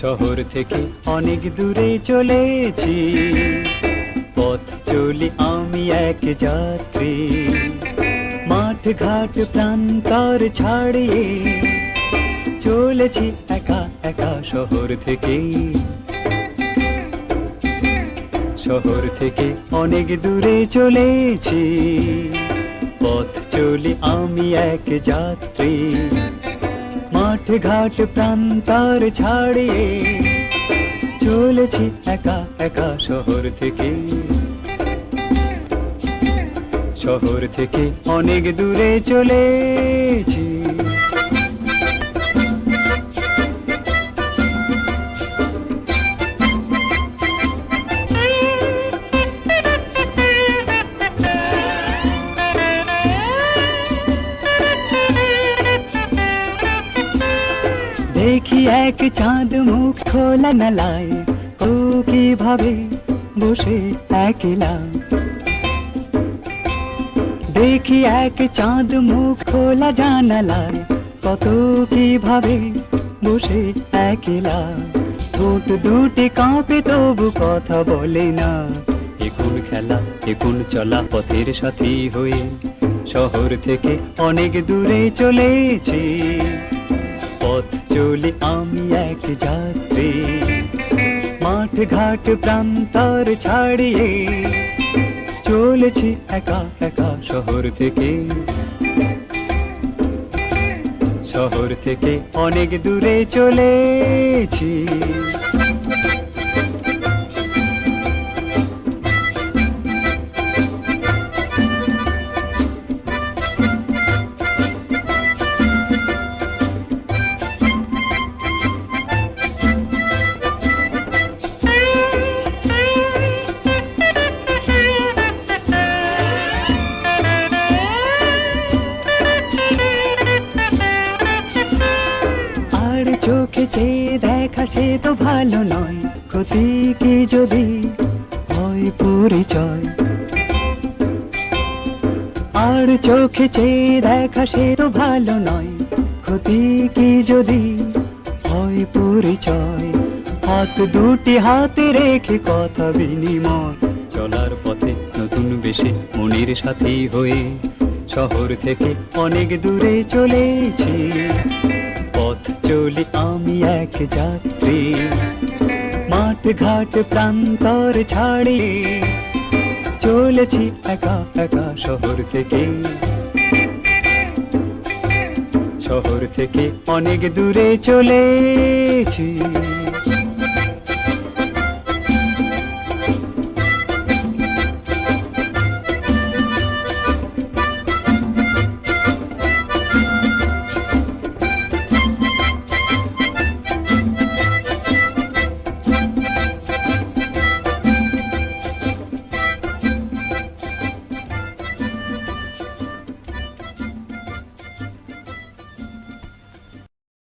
শহর থেকে অনেক দূরে চলেছি। পথ চলি আমি এক যাত্রী। মাঠ ঘাট প্রান্তর ছাড়িয়ে চলেছি একা একা শহর থেকে। শহর থেকে অনেক দূরে চলেছি। পথ চলি আমি এক যাত্রী। মাঠ ঘাট প্রান্তর ছাড়িয়ে চলেছি একা একা শহর থেকে। শহর থেকে অনেক দূরে চলেছি দেখি এক চাঁদ মুখ খোলা নালায় ও কীভাবে বসে একলা। দেখি এক চাঁদ মুখ খোলা জানালায় কত কীভাবে বসে একলা। ঠোঁট দুটি কাঁপে তবু কথা বলে না। এখন খেলা এখন চলা পথের সাথী হয়ে শহর থেকে অনেক দূরে চলেছি। পথ চলি আমি এক যাত্রী। মাঠ ঘাট প্রান্তর ছাড়িয়ে চলেছি একা একা শহর থেকে। শহর থেকে অনেক দূরে চলেছি। চোখে চেয়ে দেখা সে তো ভালো নয়। ক্ষতি কি যদি হয় পরিচয়। আর চোখে চেয়ে দেখা সে তো ভালো নয়। ক্ষতি কি যদি হয় পরিচয়। হাত দুটি হাতে রেখে কথা বিনিময়। চলার পথে নতুন বেশে মনির সাথী হয়ে শহর থেকে অনেক দূরে চলেছি। চলি আমি এক যাত্রী। মাঠ ঘাট প্রান্তর ছাড়ি। চলেছি একা একা শহর থেকে। শহর থেকে অনেক দূরে চলেছি।